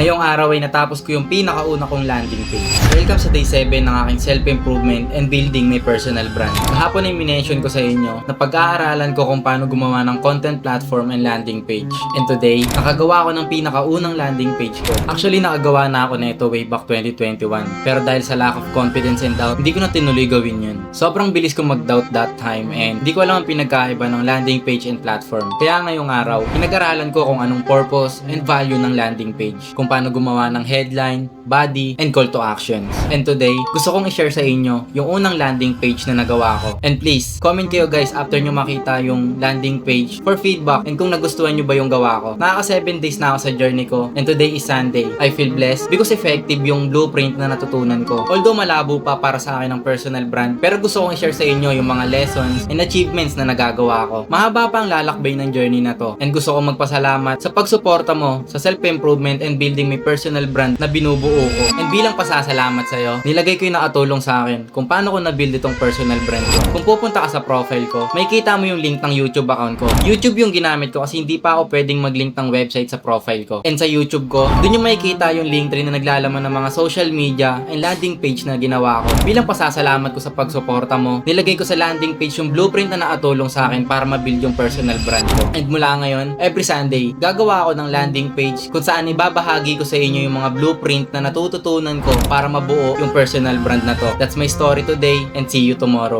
Ngayong araw ay natapos ko yung pinakauna kong landing page. Welcome sa day 7 ng aking self-improvement and building my personal brand. Kahapon ay minention ko sa inyo na pag-aaralan ko kung paano gumawa ng content platform and landing page. And today, nakagawa ko ng pinakaunang landing page ko. Actually, nakagawa na ako na ito way back 2021. Pero dahil sa lack of confidence and doubt, hindi ko na tinuloy gawin yun. Sobrang bilis kong mag-doubt that time and hindi ko alam ang pinagkaiba ng landing page and platform. Kaya ngayong araw, pinag-aralan ko kung anong purpose and value ng landing page. Kung paano gumawa ng headline, body, and call to actions. And today, gusto kong i-share sa inyo yung unang landing page na nagawa ko. And please, comment kayo guys after nyo makita yung landing page for feedback and kung nagustuhan nyo ba yung gawa ko. Nakaka 7 days na ako sa journey ko and today is Sunday. I feel blessed because effective yung blueprint na natutunan ko. Although malabo pa para sa akin ang personal brand, pero gusto kong i-share sa inyo yung mga lessons and achievements na nagagawa ko. Mahaba pa ang lalakbay ng journey na to and gusto kong magpasalamat sa pagsuporta mo sa self-improvement and building my personal brand na binubuo ko. Bilang pasasalamat sa'yo, nilagay ko yung nakatulong sa akin kung paano ko na-build itong personal brand ko. Kung pupunta ka sa profile ko, may kita mo yung link ng YouTube account ko. YouTube yung ginamit ko kasi hindi pa ako pwedeng mag-link ng website sa profile ko. And sa YouTube ko, dun yung makikita yung link tree na naglalaman ng mga social media and landing page na ginawa ko. Bilang pasasalamat ko sa pagsuporta mo, nilagay ko sa landing page yung blueprint na nakatulong sa akin para ma-build yung personal brand ko. And mula ngayon, every Sunday, gagawa ako ng landing page kung saan ibabahagi ko sa inyo yung mga blueprint na natututunan ko para mabuo yung personal brand na to. That's my story today and see you tomorrow.